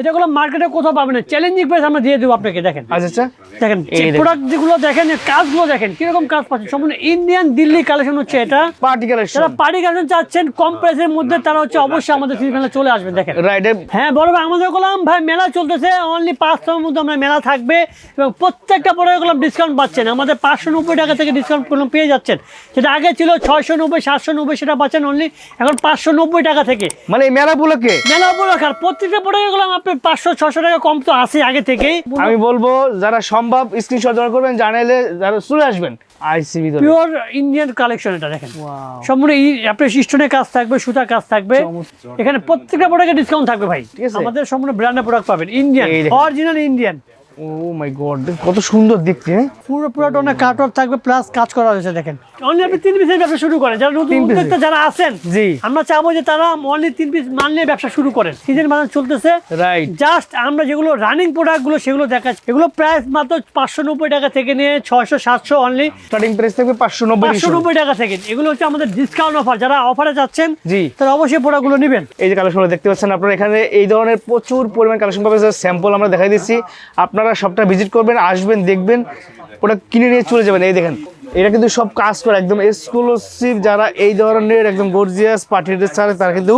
এটা গুলো মার্কেটে কোথাও পাবেন না। চ্যালেঞ্জিং প্রাইস আমরা দিয়ে দেবো আপনাকে দেখেন। আচ্ছা আচ্ছা। দেখেন প্রোডাক্ট যেগুলো দেখেন কাজগুলো দেখেন কীরকম কাজ পাচ্ছেন? সম্পূর্ণ ইন্ডিয়ান দিল্লি কালেকশন হচ্ছে এটা। পার্টি কালেকশন যারা পার্টি কালেকশন চাচ্ছেন কম প্রাইসের মধ্যে তারা হচ্ছে অবশ্যই আমাদের চলে আসবেন দেখেন। রাইট হ্যাঁ বড় ভাই আমাদের গোলাম ভাই মেলা চলতেছে অনলি পাঁচ সময়ের মধ্যে আমরা মেলা থাকবে। এবং প্রত্যেকটা প্রোডাক্ট গোলাম ডিসকাউন্ট পাচ্ছেন। আমাদের পাঁচশো নব্বই টাকা থেকে ডিসকাউন্ট পেয়ে যাচ্ছেন। যেটা আগে ছিল ছয়শো নব্বই সাতশো নব্বই সেটা পাচ্ছেন অনলি এখন পাঁচশো নব্বই টাকা থেকে। মানে মেলা উপলক্ষে মেলা উপলক্ষে আর প্রত্যেকটা প্রোডাক্ট পাঁচশো ছশো টাকা কম তো আছে আগে থেকেই। আমি বলব যারা সম্ভব স্ক্রিনশট জমা করবেন জানাইলে যারা চলে আসবেন আইসিবি পিওর ইন্ডিয়ান কালেকশন এটা দেখেন। সম্পূর্ণ আপনার কাজ থাকবে সুতা কাজ থাকবে। এখানে প্রত্যেকটা প্রোডাক্টে ডিসকাউন্ট থাকবে ভাই। ঠিক আছে। আমাদের সম্পূর্ণ ব্র্যান্ডের প্রোডাক্ট পাবেন। Indian original Indian oh my god কত সুন্দর দেখতে? পুরো পুরোটা অনেক কাটওয়ার থাকবে প্লাস কাজ করা হয়েছে দেখেন। অনলি আপনি তিন পিসের ব্যবসা শুরু করেন। যারা নতুন উদ্যোক্তা যারা আছেন জি। আমরা চাবো যে তারা অনলি তিন পিস মাল নিয়ে ব্যবসা শুরু করেন। সিজন বাজার চলতেছে। রাইট জাস্ট আমরা যেগুলো রানিং প্রোডাক্টগুলো সেগুলো দেখাচ্ছি। এগুলো প্রাইস মাত্র পাঁচশো নব্বই টাকা থেকে নিয়ে ছয়শো সাতশো অনলি স্টার্টিং প্রাইস থাকবে পাঁচশো নব্বই পাঁচশো নব্বই টাকা থেকে। এগুলো হচ্ছে আমাদের ডিসকাউন্ট অফার যারা অফারে যাচ্ছেন জি। তারা অবশ্যই প্রোডাক্টগুলো নেবেন। এই যে কালেকশন দেখতে পাচ্ছেন আপনারা এখানে এই ধরনের প্রচুর পরিমাণ কালেকশন পাবেন। স্যাম্পল আমরা দেখাই দিচ্ছি। আপনারা সবটা ভিজিট করবেন আসবেন দেখবেন ওটা কিনে নিয়ে চলে যাবেন। এই দেখেন এটা কিন্তু সব কাজ করে একদম এক্সক্লুসিভ যারা এই ধরনের একদম গর্জিয়াস পার্টি ড্রেস ছাড়ে তারা কিন্তু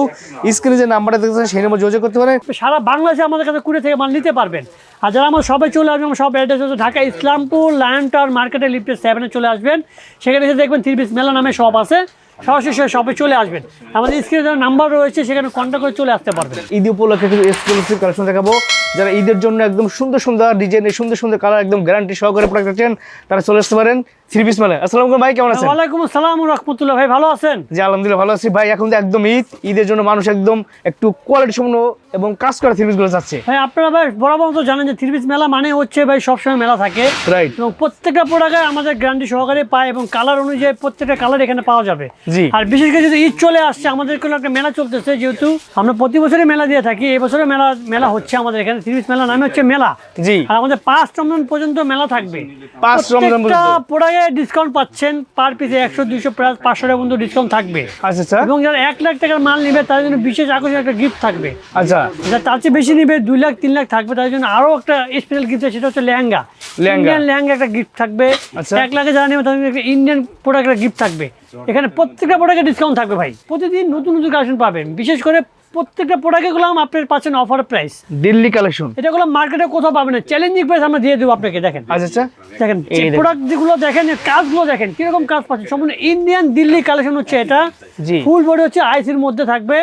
স্ক্রিনে যে নাম্বারটা দেখতেছেন সেই নম্বর যোগাযোগ করতে পারেন। সারা বাংলাদেশে আমাদের কাছে কুড়ি থেকে মাল নিতে পারবেন। আর যারা আমার সবাই চলে আসবেন সব অ্যাড্রেস হচ্ছে ঢাকা ইসলামপুর লায়ন টাওয়ার মার্কেটে লিফটে সেভেনে চলে আসবেন। সেখানে এসে দেখবেন থ্রি পিস মেলা নামে শপ আছে। সরাসরি শপে চলে আসবেন। আমাদের স্ক্রিনে যারা নাম্বার রয়েছে সেখানে কন্ট্যাক্ট করে চলে আসতে পারবেন। ঈদ উপলক্ষে কিন্তু এক্সক্লুসিভ কালেকশন দেখাবো। যারা ঈদের জন্য একদম সুন্দর সুন্দর ডিজাইনের সুন্দর সুন্দর কালার একদম গ্যারান্টি সহকারে প্রোডাক্ট আছেন তারা চলে আসতে পারেন থ্রি পিস মেলা আসসালামু ভাই কেমন আছেন? ওয়ালাইকুম আসসালাম রহমতুল্লাহ ভাই ভালো আছেন? জি আলহামদুলিল্লাহ ভালো আছি। ভাই এখন তো একদম ঈদ ঈদের জন্য মানুষ একদম একটু কোয়ালিটি সম্পন্ন এবং কাজ করা থ্রি পিসগুলো চাচ্ছে। ভাই আপনারা ভাই বরাবর তো জানেন যে থ্রি পিস মেলা মানে হচ্ছে ভাই সবসময় মেলা থাকে। রাইট এবং প্রত্যেকটা প্রোডাক্টে আমাদের গ্যারান্টি সহকারে পায় এবং কালার অনুযায়ী প্রত্যেকটা কালার এখানে পাওয়া যাবে। জি। আর বিশেষ করে যদি ঈদ চলে আসছে আমাদের কোনো একটা মেলা চলতেছে যেহেতু আমরা প্রতি বছরই মেলা দিয়ে থাকি এই বছরে মেলা মেলা হচ্ছে আমাদের এখানে। তিরিশ মেলা নামে হচ্ছে মেলা। জি। আর আমাদের পাঁচ রমজান পর্যন্ত মেলা থাকবে। পাঁচ রমজান প্রোডাক্টে ডিসকাউন্ট পাচ্ছেন পার পিসে একশো দুইশো প্রায় পাঁচশো টাকা পর্যন্ত ডিসকাউন্ট থাকবে। আচ্ছা আচ্ছা। এবং যারা এক লাখ টাকার মাল নেবে তাদের জন্য বিশেষ আকর্ষণ একটা গিফট থাকবে। আচ্ছা। যারা তার চেয়ে বেশি নেবে দুই লাখ তিন লাখ থাকবে তাদের জন্য আরও একটা স্পেশাল গিফট সেটা হচ্ছে লেহেঙ্গা। ইন্ডিয়ান লেহেঙ্গা একটা গিফট থাকবে। আচ্ছা। এক লাখে যারা নেবে তাদের একটা ইন্ডিয়ান প্রোডাক্টের গিফট থাকবে। এখানে প্রত্যেকটা প্রোডাক্টে ডিসকাউন্ট থাকবে ভাই। প্রতিদিন নতুন নতুন কালেকশন পাবেন। বিশেষ করে প্রত্যেকটা প্রোডাক্টে গুলো আপনার পাচ্ছেন অফার প্রাইস দিল্লি কালেকশন এটা গুলো মার্কেটে কোথাও পাবেন না। চ্যালেঞ্জিং প্রাইস আমরা দিয়ে দেবো আপনাকে দেখেন। আচ্ছা আচ্ছা। দেখেন এই প্রোডাক্ট যেগুলো দেখেন কাজগুলো দেখেন কীরকম কাজ পাচ্ছেন সম্পূর্ণ ইন্ডিয়ান দিল্লি কালেকশন হচ্ছে এটা। জি। ফুল বডি হচ্ছে আইসির মধ্যে থাকবে।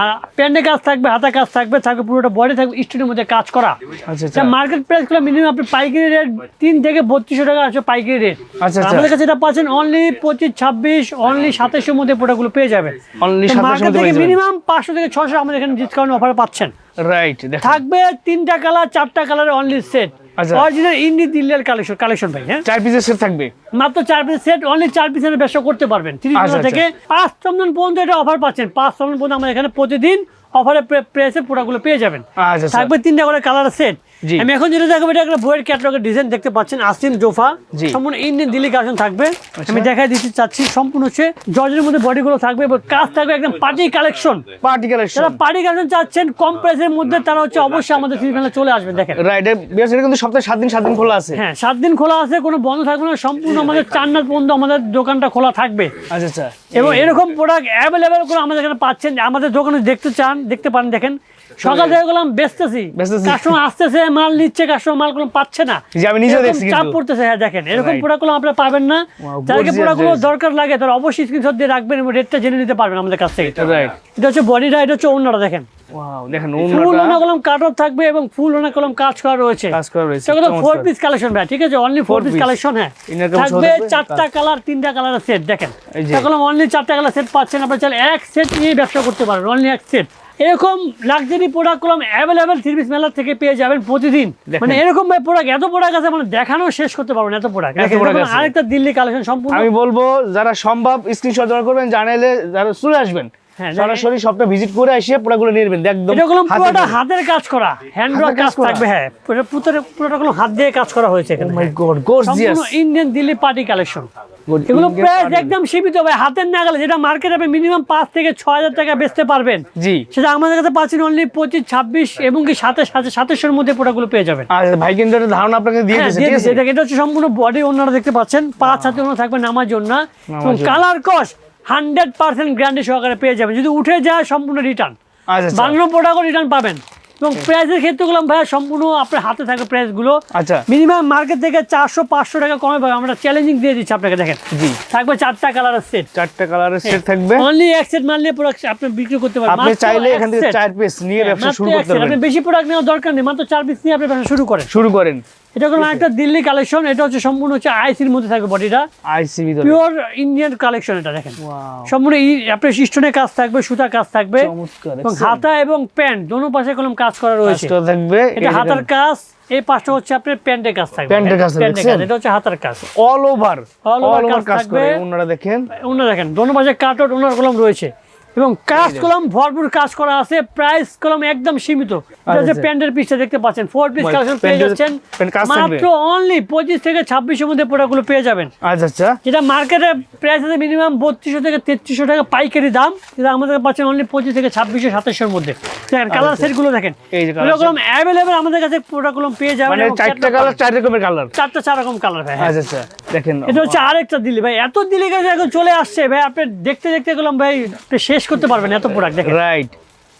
আর প্যান্ডে কাজ থাকবে হাতা কাজ থাকবে থাকবে পুরোটা বডি থাকবে স্টোনের মধ্যে কাজ করা। আচ্ছা আচ্ছা। মার্কেট প্রাইসগুলো মিনিমাম আপনি পাইকারি রেট তিন থেকে বত্রিশশো টাকা আছে পাইকারি রেট আচ্ছা, আচ্ছা। আমাদের কাছে এটা পাচ্ছেন অনলি পঁচিশ ছাব্বিশ অনলি সাতাশের মধ্যে প্রোডাক্টগুলো পেয়ে যাবেন। অনলি মার্কেট থেকে মিনিমাম পাঁচশো থেকে ছশো আমাদের এখানে ডিসকাউন্ট অফার পাচ্ছেন। রাইট থাকবে তিনটা কালার চারটা কালারের অনলি সেট আচ্ছা। অরিজিনাল ইন্ডি দিল্লির কালেকশন কালেকশন ভাই হ্যাঁ? চার পিসের সেট থাকবে। মাত্র চার পিস সেট অনলি চার পিসের ব্যবসা করতে পারবেন। তিরিশ আচ্ছা, থেকে পাঁচ চন্দন পর্যন্ত এটা অফার পাচ্ছেন। পাঁচ চন্দন পর্যন্ত এখানে প্রতিদিন অফারে প্রেসে প্রোডাক্টগুলো পেয়ে যাবেন। আচ্ছা আচ্ছা। থাকবে তিনটা করে কালার সেট। আমি এখন যেটা দেখাবো এটা একটা বইয়ের ক্যাটালগের ডিজাইন দেখতে পাচ্ছেন আসিম জোফা। আচ্ছা। সম্পূর্ণ ইন্ডিয়ান দিল্লি কালেকশন থাকবে। আমি দেখাই দিচ্ছি চাচ্ছি সম্পূর্ণ হচ্ছে জর্জের মধ্যে বডিগুলো থাকবে এবং কাজ থাকবে একদম পার্টি কালেকশন পার্টি কালেকশন যারা পার্টি কালেকশন চাচ্ছেন কম প্রাইসের মধ্যে তারা হচ্ছে অবশ্যই আমাদের ফিল্মে চলে আসবেন দেখেন। রাইট এটা কিন্তু সপ্তাহে সাত দিন সাত দিন খোলা আছে। হ্যাঁ সাত দিন খোলা আছে কোনো বন্ধ থাকবে না সম্পূর্ণ আমাদের চার রাত পর্যন্ত আমাদের দোকানটা খোলা থাকবে। আচ্ছা আচ্ছা। এবং এরকম প্রোডাক্ট অ্যাভেলেবেল করে আমাদের এখানে পাচ্ছেন আমাদের দোকানে দেখতে চান দেখতে পারেন দেখেন। সকাল থেকে গেলাম বেচতেছি। কাস্টমার আসতেছে মাল নিচ্ছে কাস্টমার মাল পাচ্ছে না। আমি এরকম দেখছি চাপ পড়তেছে হ্যাঁ দেখেন এরকম প্রোডাক্টগুলো আপনারা পাবেন না। যাদেরকে প্রোডাক্টগুলো দরকার লাগে তারা অবশ্যই স্ক্রিনশট দিয়ে রাখবেন এবং রেটটা জেনে নিতে পারবেন আমাদের কাছ থেকে। এটা হচ্ছে বডিটা এটা হচ্ছে অন্যটা দেখেন। ফুল ওনা কলম কাট অফ থাকবে এবং ফুল ওনা কলম কাজ করা রয়েছে। ফোর পিস কালেকশন ভাই ঠিক আছে? অনলি ফোর পিস কালেকশন হ্যাঁ। থাকবে চারটা কালার তিনটা কালারের সেট দেখেন। অনলি চারটা কালার সেট পাচ্ছেন আপনার চাইলে এক সেট নিয়ে ব্যবসা করতে পারেন অনলি এক সেট এরকম লাক্সারি প্রোডাক্টগুলো অ্যাভেলেবেল সার্ভিস মেলার মেলা থেকে পেয়ে যাবেন প্রতিদিন। মানে এরকম প্রোডাক্ট এত প্রোডাক্ট আছে মানে দেখানো শেষ করতে পারবেন এত প্রোডাক্ট আরেকটা দিল্লি কালেকশন সম্পূর্ণ আমি বলব যারা সম্ভব স্ক্রিনশট করবেন জানাইলে যারা চলে আসবেন সরাসরি সবটা ভিজিট করে এসে প্রোডাক্টগুলো নিয়ে নেবেন একদম এটা পুরোটা হাতের কাজ করা হ্যান্ড কাজ থাকবে হ্যাঁ। পুরো- পুরোটা হাত দিয়ে কাজ করা হয়েছে এখানে God, gorgeous. সম্পূর্ণ ইন্ডিয়ান দিল্লি পার্টি কালেকশন এগুলো প্রাইস একদম সীমিত ভাই। হাতের নাগালে যেটা মার্কেটে আপনি মিনিমাম পাঁচ থেকে ছয় হাজার টাকা বেচতে পারবেন। জি। সেটা আমাদের কাছে পাচ্ছেন অনলি পঁচিশ ছাব্বিশ এবং কি সাতাশ সাতাশ সাতাশের মধ্যে প্রোডাক্টগুলো পেয়ে যাবেন। ভাই কিন্তু একটা ধারণা আপনাকে দিয়ে হ্যাঁ, দিয়েছে এটা- হচ্ছে সম্পূর্ণ বডি ওনারা দেখতে পাচ্ছেন। পাঁচ হাতে ওনার থাকবে নামার জন্য এবং। কালার কস হান্ড্রেড পার্সেন্ট গ্যারান্টি সহকারে পেয়ে যাবেন। যদি উঠে যায় সম্পূর্ণ রিটার্ন আচ্ছা আচ্ছা। প্রোডাক্টও রিটার্ন পাবেন। এবং প্রাইসের ক্ষেত্রে গুলো ভাইয়া সম্পূর্ণ আপনার হাতে থাকবে প্রাইসগুলো আচ্ছা। মিনিমাম মার্কেট থেকে চারশো পাঁচশো টাকা কমে পাবে। আমরা চ্যালেঞ্জিং দিয়ে দিচ্ছি আপনাকে দেখেন। জি। থাকবে চারটা কালারের সেট চারটা কালারের সেট থাকবে। অনলি এক সেট মাল নিয়ে প্রোডাক্ট আপনি বিক্রি করতে পারবেন। আপনি চাইলে এখান থেকে চার পিস নিয়ে হ্যাঁ, ব্যবসা শুরু করতে। পারবেন আপনি বেশি প্রোডাক্ট নেওয়ার দরকার নেই মাত্র চার পিস নিয়ে আপনি ব্যবসা শুরু করেন। শুরু করেন। এটা কোনো একটা দিল্লি কালেকশন এটা হচ্ছে সম্পূর্ণ হচ্ছে আইসির মধ্যে থাকবে বডিটা আইসি পিওর ইন্ডিয়ান কালেকশন এটা দেখেন। সম্পূর্ণ আপনার স্টোনের কাজ থাকবে সুতা কাজ থাকবে। এবং হাতা এবং প্যান্ট দোনো পাশে কলম কাজ করা রয়েছে। থাকবে এটা হাতার কাজ এই পাশটা হচ্ছে আপনার প্যান্টের কাজ থাকবে। প্যান্টের কাজ? এটা হচ্ছে হাতার কাজ। অল ওভার অল ওভার কাজ থাকবে। ওনারা দেখেন। ওনারা দেখেন দোনো পাশে কাটট ওনার কলম রয়েছে। এবং কাজ কলম ভরপুর কাজ করা আছে। প্রাইস কলম একদম সীমিত। এটা আচ্ছা। প্যান্টের পিসটা দেখতে পাচ্ছেন। ফোর পিস কালেকশন পেয়ে যাচ্ছেন। মাত্র অনলি পঁচিশ থেকে ছাব্বিশের মধ্যে প্রোডাক্টগুলো পেয়ে যাবেন। আচ্ছা আচ্ছা। যেটা মার্কেটে প্রাইস আছে মিনিমাম বত্রিশশো থেকে তেত্রিশশো টাকা পাইকারি দাম। যেটা আমাদের পাচ্ছেন অনলি পঁচিশ থেকে ছাব্বিশশো সাতাশের মধ্যে। দেখেন কালার সেটগুলো দেখেন। আচ্ছা। এই যে colour এরকম অ্যাভেলেবেল আমাদের কাছে প্রোডাক্টগুলো পেয়ে যাবেন মানে চারটা কালার চার রকমের কালার চারটা চার রকম কালার ভাই হ্যাঁ। আচ্ছা আচ্ছা। দেখেন এটা হচ্ছে আরেকটা দিল্লি ভাই। এত দিল্লি গাছ এখন চলে আসছে ভাই। আপনি দেখতে দেখতে গেলাম ভাই। শেষ করতে পারবেন এত প্রোডাক্ট দেখেন। রাইট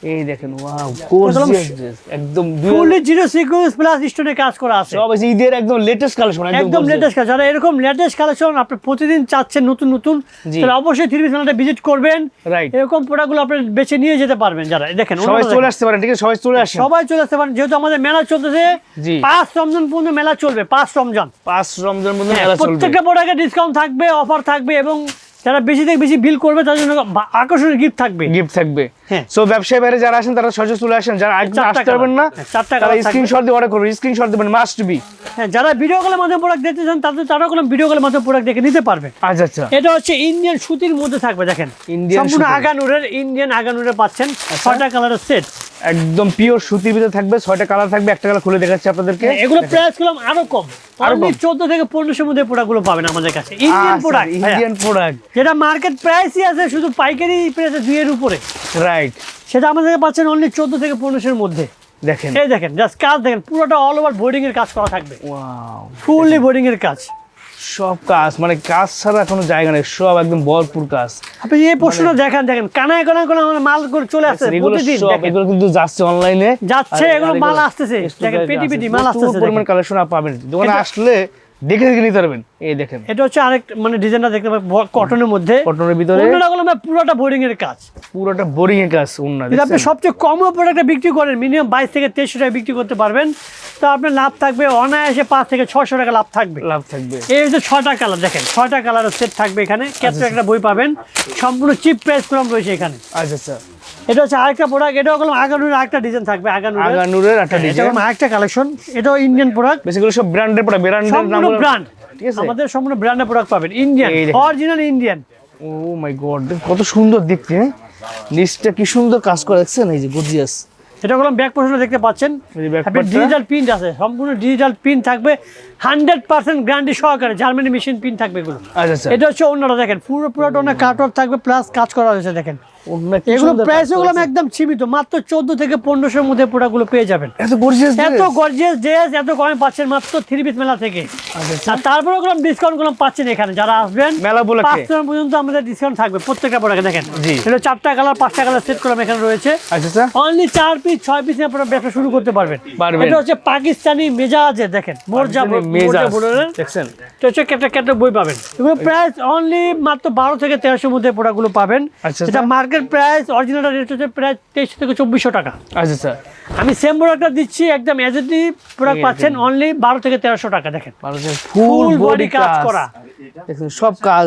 এই দেখেন ওয়াও গর্জিয়াস একদম ফুললি জিরো সিকুয়েন্স প্লাস স্টোনে কাজ করা আছে। সব আছে ঈদের একদম লেটেস্ট কালেকশন একদম লেটেস্ট কাজ যারা এরকম লেটেস্ট কালেকশন আপনি প্রতিদিন চাচ্ছেন নতুন নতুন তাহলে অবশ্যই থ্রি পিস ভিজিট করবেন। রাইট এরকম প্রোডাক্টগুলো আপনি বেছে নিয়ে যেতে পারবেন যারা। দেখেন সবাই চলে আসতে পারেন ঠিক আছে? সবাই চলে আসেন। সবাই চলে আসতে পারেন। যেহেতু আমাদের মেলা চলতেছে জি। পাঁচ রমজান পর্যন্ত মেলা চলবে পাঁচ রমজান। পাঁচ রমজান পর্যন্ত হ্যাঁ, মেলা চলবে। প্রত্যেকটা প্রোডাক্টে ডিসকাউন্ট থাকবে অফার থাকবে এবং যারা বেশি থেকে বেশি বিল করবে তাদের জন্য আকর্ষণীয় গিফট থাকবে গিফট থাকবে। সো ব্যবসায়ী বাইরে যারা আসেন তারা সহজে চলে আসেন। যারা একদম আসতে পারবেন না। হ্যাঁ, তারা স্ক্রিনশট দিয়ে অর্ডার করবেন। স্ক্রিনশট দিবেন মাস্ট বি হ্যাঁ যারা ভিডিও কলের মাধ্যমে প্রোডাক্ট দেখতে চান তাদের তারা কোনো ভিডিও কলের মাধ্যমে প্রোডাক্ট দেখে নিতে পারবে। আচ্ছা আচ্ছা। এটা হচ্ছে ইন্ডিয়ান সুতির মধ্যে থাকবে দেখেন। Indian সম্পূর্ণ। আগানুরের ইন্ডিয়ান আগানুরে পাচ্ছেন। ছয়টা কালারের সেট একদম পিওর সুতির ভিতরে থাকবে ছয়টা কালার থাকবে একটা কালার খুলে দেখাচ্ছি আপনাদেরকে। এগুলো প্রাইস করলাম আরও কম। কম? চোদ্দ থেকে পনেরোশোর মধ্যে প্রোডাক্টগুলো পাবেন আমাদের কাছে। ইন্ডিয়ান প্রোডাক্ট ইন্ডিয়ান প্রোডাক্ট যেটা মার্কেট প্রাইসই আছে শুধু পাইকারি প্রাইস দুইয়ের উপরে। রাইট সেটা আমাদের পাচ্ছেন অনলি চোদ্দ থেকে পনেরোশোর মধ্যে। দেখেন। এই দেখেন জাস্ট কাজ দেখেন পুরোটা অল ওভার বোর্ডিং এর কাজ করা থাকবে। ফুললি বোর্ডিং এর কাজ। সব কাজ মানে কাজ ছাড়া কোনো জায়গা নেই সব একদম ভরপুর কাজ। আপনি এই প্রশ্নটা দেখেন দেখেন কানায় কানায় করে আমাদের মালগুলো চলে আসছে প্রতিদিন এগুলো কিন্তু যাচ্ছে অনলাইনে যাচ্ছে এগুলো মাল আসতেছে দেখেন পেটি পেটি মাল আসতেছে পরিমাণ। কালেকশন পাবেন। দোকানে আসলে দেখে দেখে নিতে পারবেন। এই দেখেন। এটা হচ্ছে আরেক মানে ডিজাইনটা দেখতে পাবেন কটনের মধ্যে। কটনের ভিতরে। পুরোটা বোর্ডিং এর কাজ। পুরোটা বোরিং এর কাজ আপনি সবচেয়ে কম প্রোডাক্টটা বিক্রি করেন মিনিমাম বাইশ থেকে তেইশশো টাকা বিক্রি করতে পারবেন। তো আপনার লাভ থাকবে অনায়াসে পাঁচ থেকে ছশো টাকা লাভ থাকবে। লাভ থাকবে। এই হচ্ছে ছয়টা কালার দেখেন ছয়টা কালারের সেট থাকবে এখানে। আচ্ছা, ক্যাপচার একটা বই পাবেন। সম্পূর্ণ চিপ প্রাইস কম রয়েছে এখানে। আচ্ছা আচ্ছা। এটা হচ্ছে আরেকটা প্রোডাক্ট এটাও আগানুরের আরেকটা ডিজাইন থাকবে আগানুরের। আগানুরের একটা এটা ডিজাইন কোনো আরেকটা কালেকশন এটাও ইন্ডিয়ান প্রোডাক্ট বেসিক্যালি সব ব্র্যান্ডের পড়া ব্র্যান্ডের নাম ব্র্যান্ড ঠিক আছে। আমাদের সম্পূর্ণ ব্র্যান্ডের প্রোডাক্ট পাবেন। Indian original Indian oh my god কত সুন্দর দেখতে হ্যাঁ? নিচটা কি সুন্দর কাজ করে দেখছেন? এই যে গর্জিয়াস এটা কোনো ব্যাক পোর্শন দেখতে পাচ্ছেন। ডিজিটাল প্রিন্ট আছে। সম্পূর্ণ ডিজিটাল প্রিন্ট থাকবে। হান্ড্রেড পার্সেন্ট গ্যারান্টি সহকারে জার্মানি মেশিন প্রিন্ট থাকবে এগুলো। আচ্ছা আচ্ছা। এটা হচ্ছে অন্যটা দেখেন। পুরো পুরোটা থাকবে প্লাস কাজ করা হয়েছে দেখেন। এগুলো একদম সীমিত মাত্র চোদ্দ থেকে পনেরোশোর মধ্যে প্রোডাক্টগুলো পেয়ে যাবেন। এত গর্জিয়াস এত গর্জিয়াস ড্রেস এত কমে পাচ্ছেন মাত্র থ্রি পিস মেলা থেকে। আর তারপরে ওগুলো ডিসকাউন্টগুলো পাচ্ছেন এখানে যারা আসবেন মেলা উপলক্ষে? পাঁচ টাকা পর্যন্ত আমাদের ডিসকাউন্ট থাকবে প্রত্যেকটা প্রোডাক্টে দেখেন। এটা চারটা কালার পাঁচটা কালার সেট করলাম এখানে রয়েছে। আচ্ছা আচ্ছা। অনলি চার পিস ছয় পিস আপনারা ব্যবসা শুরু করতে পারবেন। পারবেন। এটা হচ্ছে পাকিস্তানি মেজাজে দেখেন মোরজা। মোরজা দেখছেন? এটা হচ্ছে একটা একটা বই পাবেন। এগুলো প্রাইস অনলি মাত্র বারো থেকে তেরোশোর মধ্যে প্রোডাক্টগুলো পাবেন। আচ্ছা, আচ্ছা। মার্কেট প্রাইস অরিজিনাল রেট হচ্ছে প্রায় তেইশশো থেকে চব্বিশশো টাকা। আমি সেম প্রোডাক্টটা দিচ্ছি একদম প্রোডাক্ট পাচ্ছেন অনলি বারো থেকে তেরোশো টাকা দেখেন। ফুল বডি কাজ করা। সব কাজ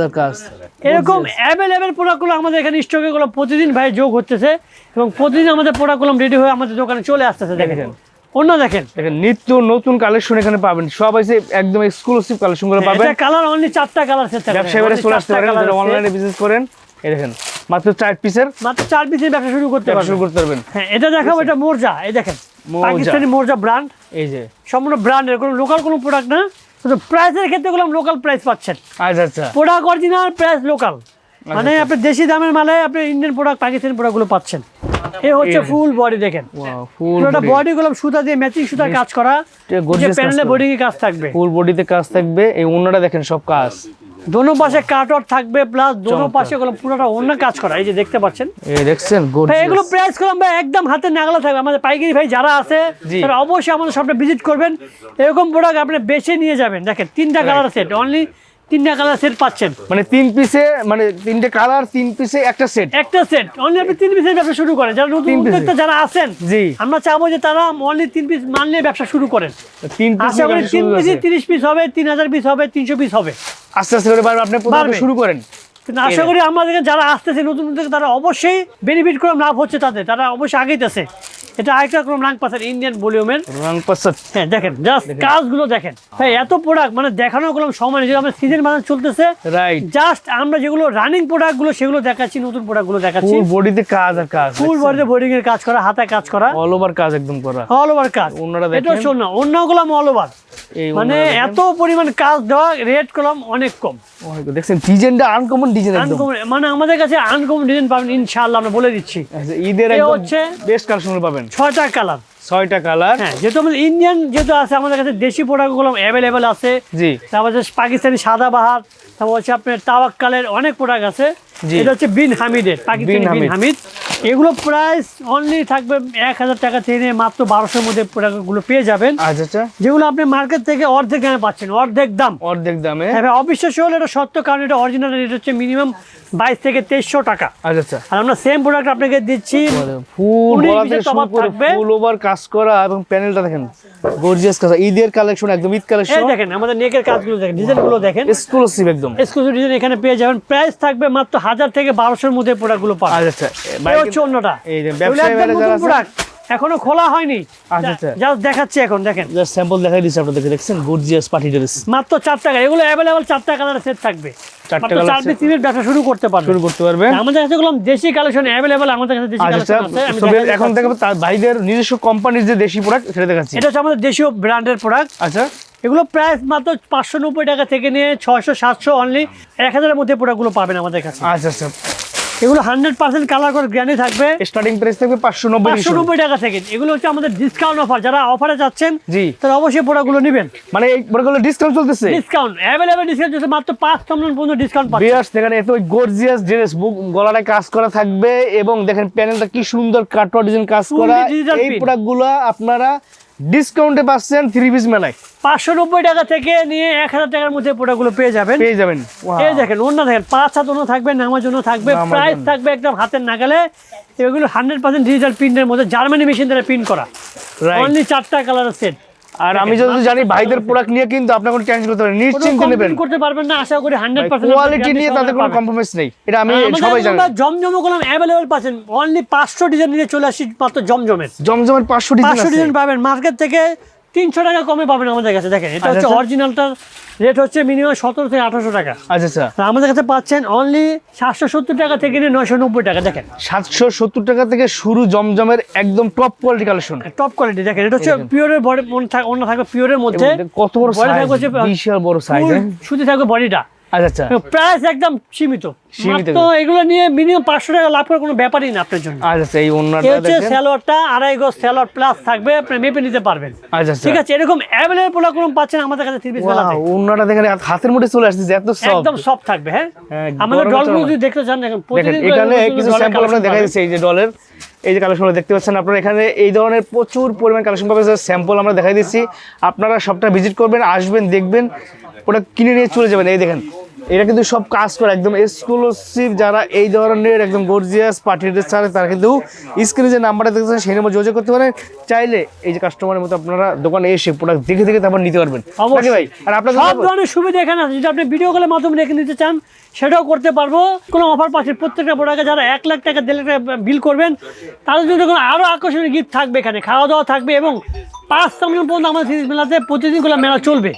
এরকম অ্যাভেলেবেল প্রোডাক্টগুলো আমাদের এখানে স্টকে গুলো প্রতিদিন ভাই যোগ হচ্ছে এবং প্রতিদিন আমাদের প্রোডাক্টগুলো রেডি হয়ে আমাদের দোকানে চলে আসতেছে দেখেন। অন্য দেখেন। দেখেন নিত্য নতুন কালেকশন এখানে পাবেন। সব আছে একদম এক্সক্লুসিভ কালেকশনগুলো পাবেন। এটা কালার অনলি চারটা কালার চলে আসতে পারেন যারা অনলাইনে বিজনেস করেন এই দেখেন মাত্র চার পিসের মাত্র চার পিসের ব্যবসা শুরু করতে পারবেন। শুরু করতে পারবেন। হ্যাঁ এটা দেখাবো এটা মোর্জা এই দেখেন। পাকিস্তানি মোর্জা ব্র্যান্ড এই যে। সম্পূর্ণ ব্র্যান্ডের কোনো লোকাল কোনো প্রোডাক্ট না। শুধু প্রাইসের ক্ষেত্রে কোনো লোকাল প্রাইস পাচ্ছেন। আচ্ছা আচ্ছা। প্রোডাক্ট অরিজিনাল প্রাইস লোকাল মানে আপনি দেশি দামের মালে আপনি ইন্ডিয়ান প্রোডাক্ট পাকিস্তানি প্রোডাক্টগুলো পাচ্ছেন। এ হচ্ছে ফুল বডি দেখেন। ফুল পুরোটা বডি গুলো সুতা দিয়ে ম্যাচিং সুতার কাজ করা কাজ প্যানেলে। বোর্ডিং কাজ থাকবে। ফুল বডিতে কাজ থাকবে এই অন্যটা দেখেন সব কাজ। দোনো পাশে কাটওয়ার থাকবে প্লাস দোনো পাশে গুলো পুরোটা অন্য কাজ করা এই যে দেখতে পাচ্ছেন। এই দেখছেন ভাই এগুলো প্রাইস করলাম ভাই একদম হাতে নাগলা থাকবে। আমাদের পাইকারি ভাই যারা আছে তারা অবশ্যই আমাদের শপটা ভিজিট করবেন। এরকম প্রোডাক্ট আপনি বেছে নিয়ে যাবেন। দেখেন তিনটা কালার সেট অনলি তিনটা কালার সেট পাচ্ছেন। মানে তিন পিসে মানে তিনটে কালার তিন পিসে একটা সেট একটা সেট অনলি আপনি তিন পিসের ব্যবসা শুরু করেন। যারা নতুন। উদ্যোক্তা যারা আছেন জি। আমরা চাবো যে তারা অনলি তিন পিস মাল নিয়ে ব্যবসা শুরু করেন। তিন পিস তিন পিসে তিরিশ পিস হবে তিন হাজার পিস হবে তিনশো পিস হবে। আস্তে আস্তে করে আপনি শুরু করেন। কিন্তু আশা করি আমাদের যারা আসতেছে নতুন নতুন তারা অবশ্যই বেনিফিট করে লাভ হচ্ছে তাদের। তারা অবশ্যই আগেইতেছে। এটা আরেকটা ক্রম রাং পাচ্ছেন ইন্ডিয়ান ভলিউমের রং পাসাদ হ্যাঁ দেখেন জাস্ট কাজগুলো দেখেন। হ্যাঁ এত প্রোডাক্ট মানে দেখানোর কোনো সময় নেই। আমাদের সিজন মানে চলতেছে রাইট জাস্ট আমরা যেগুলো রানিং প্রোডাক্টগুলো সেগুলো দেখাচ্ছি নতুন প্রোডাক্টগুলো দেখাচ্ছি। ফুল বডিতে কাজ আর কাজ ফুল বডিতে বোর্ডিং এর কাজ করা হাতে কাজ করা। অল ওভার কাজ একদম করা। অল ওভার কাজ। অন্যরা এটা দেখেন। শোন না অন্যগুলো অল ওভার মানে এত পরিমাণ কাজ দেওয়া রেট কলম অনেক কম। দেখছেন ডিজাইনটা আনকমন ডিজাইন আনকমন মানে আমাদের কাছে আনকমন ডিজাইন পাবেন ইনশাআল্লাহ আমরা বলে দিচ্ছি। আচ্ছা, ঈদের হচ্ছে- বেস্ট কালেকশন পাবেন। ছয়টা কালার ছয়টা কালার হ্যাঁ যেহেতু আমাদের ইন্ডিয়ান যেহেতু আছে আমাদের কাছে দেশি প্রোডাক্টগুলো অ্যাভেলেবেল আছে। জি। তারপর হচ্ছে পাকিস্তানি সাদা বাহার তারপর হচ্ছে আপনার তাওয়াক্কালের অনেক প্রোডাক্ট আছে। এটা হচ্ছে বিন হামিদের পাকিস্তানি বিন হামিদ। এগুলো প্রাইস অনলি থাকবে এক হাজার টাকা থেকে মাত্র বারোশোর মধ্যে প্রোডাক্টগুলো পেয়ে যাবেন। আচ্ছা আচ্ছা। যেগুলো আপনি মার্কেট থেকে অর্ধেক দামে পাচ্ছেন অর্ধেক দাম। অর্ধেক দামে? হ্যাঁ অবিশ্বাস্য হলে এটা সত্য কারণ এটা অরিজিনাল রেট হচ্ছে মিনিমাম বাইশ থেকে তেইশশো টাকা। আচ্ছা আচ্ছা। আর আমরা সেম প্রোডাক্ট আপনাকে দিচ্ছি ফুল। ফুল ওভার কাজ করা এবং প্যানেলটা দেখেন গর্জিয়াস কাজ। ঈদের কালেকশন একদম ঈদ এই কালেকশন দেখেন আমাদের নেকের কাজগুলো দেখেন ডিজাইনগুলো দেখেন। এক্সক্লুসিভ একদম। এক্সক্লুসিভ ডিজাইন এখানে পেয়ে যাবেন। প্রাইস থাকবে মাত্র হাজার থেকে বারোশোর মধ্যে প্রোডাক্টগুলো পাবেন। আচ্ছা আচ্ছা। এখনও খোলা হয়নি। আচ্ছা, আচ্ছা। জাস্ট দেখাচ্ছি এখন দেখেন। জাস্ট স্যাম্পল দেখাই দিচ্ছি আপনাদেরকে দেখছেন? গর্জিয়াস পার্টি ড্রেস মাত্র চার টাকা। এগুলো অ্যাভেলেবল চারটা কালার সেট থাকবে। চারটা মাত্র colour চার set। পিস তিনের ব্যবসা শুরু করতে পারবে। শুরু করতে পারবেন আমাদের কাছে দেশি কালেকশন অ্যাভেলেবল আমাদের কাছে দেশি আচ্ছা কালেকশন আছে। আমি তবে দেখাতে এখন পারছি। ভাইদের নিজস্ব কোম্পানির যে দেশি প্রোডাক্ট সেটা দেখাচ্ছি। এটা হচ্ছে আমাদের দেশীয় ব্র্যান্ডের প্রোডাক্ট আচ্ছা। এগুলো প্রাইস মাত্র পাঁচশো নব্বই টাকা থেকে নিয়ে ছয়শো সাতশো অনলি এক হাজারের মধ্যে প্রোডাক্টগুলো পাবেন আমাদের কাছে। আচ্ছা আচ্ছা। এগুলো হান্ড্রেড পার্সেন্ট কালার করে গ্যারান্টি থাকবে। স্টার্টিং প্রাইস থাকবে পাঁচশো নব্বই পাঁচশো নব্বই টাকা থেকে। এগুলো হচ্ছে আমাদের ডিসকাউন্ট অফার যারা অফারে যাচ্ছেন জি। তারা অবশ্যই প্রোডাক্টগুলো নেবেন। মানে এই প্রোডাক্টগুলো ডিসকাউন্ট চলতেছে? ডিসকাউন্ট অ্যাভেলেবেল ডিসকাউন্ট চলছে মাত্র পাঁচ তমন পর্যন্ত ডিসকাউন্ট পাচ্ছেন। বিয়ার্স দেখেন এত গর্জিয়াস ড্রেস বুক কাজ করা থাকবে এবং দেখেন প্যানেলটা কি সুন্দর কাটওয়া ডিজাইন কাজ করা। এই। প্রোডাক্টগুলো আপনারা ডিসকাউন্টে পাচ্ছেন থ্রি পিস মেলায়। পাঁচশো নব্বই টাকা থেকে নিয়ে এক হাজার টাকার মধ্যে প্রোডাক্টগুলো পেয়ে যাবেন। পেয়ে যাবেন! এই দেখেন অন্য দেখেন পাঁচ হাত অন্য থাকবে নামার জন্য থাকবে প্রাইস থাকবে একদম হাতের নাগালে। এগুলো হান্ড্রেড পার্সেন্ট ডিজিটাল প্রিন্টের মধ্যে জার্মানি মেশিন দ্বারা প্রিন্ট করা. অনলি চারটা কালার সেট আর আমি যদি জানি ভাইদের প্রোডাক্ট নিয়ে কিন্তু আপনার কোনো টেনশন করতে পারেন নিশ্চিন্তে নেবেন। করতে পারবেন না আশা করি হান্ড্রেড পার্সেন্ট কোয়ালিটি নিয়ে তাদের কোনো কম্প্রোমাইজ নেই। এটা আমি সবাই জানি। জমজম কলম अवेलेबल পাচ্ছেন অনলি পাঁচশো ডিজাইন নিয়ে চলে আসি মাত্র জমজমের। জমজমের পাঁচশো ডিজাইন পাঁচশো আছে। ডিজাইন পাবেন মার্কেট থেকে তিনশো টাকা কমে পাবেন আমাদের কাছে দেখেন এটা হচ্ছে আচ্ছা। অরিজিনালটার রেট হচ্ছে মিনিমাম সতেরো থেকে আঠারোশো টাকা। আচ্ছা আচ্ছা। আমাদের কাছে পাচ্ছেন অনলি সাতশো সত্তর টাকা থেকে নিয়ে নয়শো নব্বই টাকা দেখেন। সাতশো সত্তর টাকা থেকে শুরু জমজমের একদম top quality collection top quality দেখেন এটা হচ্ছে পিওরের বডি অন্য থাকবে পিওরের মধ্যে। কত বড় সাইজ বিশাল বড় সাইজ শুধু সুতি থাকবে বডিটা আচ্ছা আচ্ছা। প্রাইস একদম সীমিত। সীমিত। এগুলো নিয়ে মিনিমাম পাঁচশো টাকা লাভ করার কোনো ব্যাপারই না আপনার জন্য। আচ্ছা এই এ হচ্ছে স্যালোয়ারটা আড়াই গজ স্যালোয়ার প্লাস থাকবে আপনি মেপে নিতে পারবেন। আচ্ছা ঠিক আছে এরকম অ্যাভেলেবল প্রোডাক্ট পাচ্ছেন আমাদের কাছে থ্রি পিস বেলাতে ওনাটা দেখেন হাতের মধ্যে চলে আসছে এত সফট একদম সফট থাকবে হ্যাঁ? হ্যাঁ, আমাদের ডলগুলো যদি দেখতে চান দেখেন দেখেন প্রতিদিন এখানে কিছু স্যাম্পল collection আপনার দেখা এই যে ডলের এই যে কালেকশনগুলো দেখতে পাচ্ছেন আপনারা এখানে এই ধরনের প্রচুর পরিমাণ কালেকশন পাবেন স্যাম্পল আমরা দেখাই দিচ্ছি। আপনারা সবটা ভিজিট করবেন আসবেন দেখবেন ওটা কিনে নিয়ে চলে যাবেন এই দেখেন। এটা কিন্তু সব কাজ করে একদম এক্সক্লুসিভ যারা এই ধরনের একদম গর্জিয়াস পার্টি ড্রেস ছাড়ে তারা কিন্তু স্ক্রিনে যে নাম্বারটা দেখতেছেন সেই নাম্বার যোগাযোগ করতে পারেন। চাইলে এই যে কাস্টমারের মতো আপনারা দোকানে এসে প্রোডাক্ট দেখে দেখে তারপর নিতে পারবেন। অবশ্যই। ভাই? আর আপনাদের সব ধরনের সুবিধা এখানে আছে। যদি আপনি ভিডিও কলের মাধ্যমে রেখে নিতে চান সেটাও করতে পারব। কোনো অফার পাচ্ছেন প্রত্যেকটা প্রোডাক্টে যারা এক লাখ টাকা দেড় লাখ বিল করবেন তাদের জন্য কোনো আরও আকর্ষণীয় গিফট থাকবে এখানে। খাওয়া দাওয়া থাকবে এবং পাঁচ সামনে পর্যন্ত আমাদের সিরিজ মেলাতে প্রতিদিন মেলা চলবে।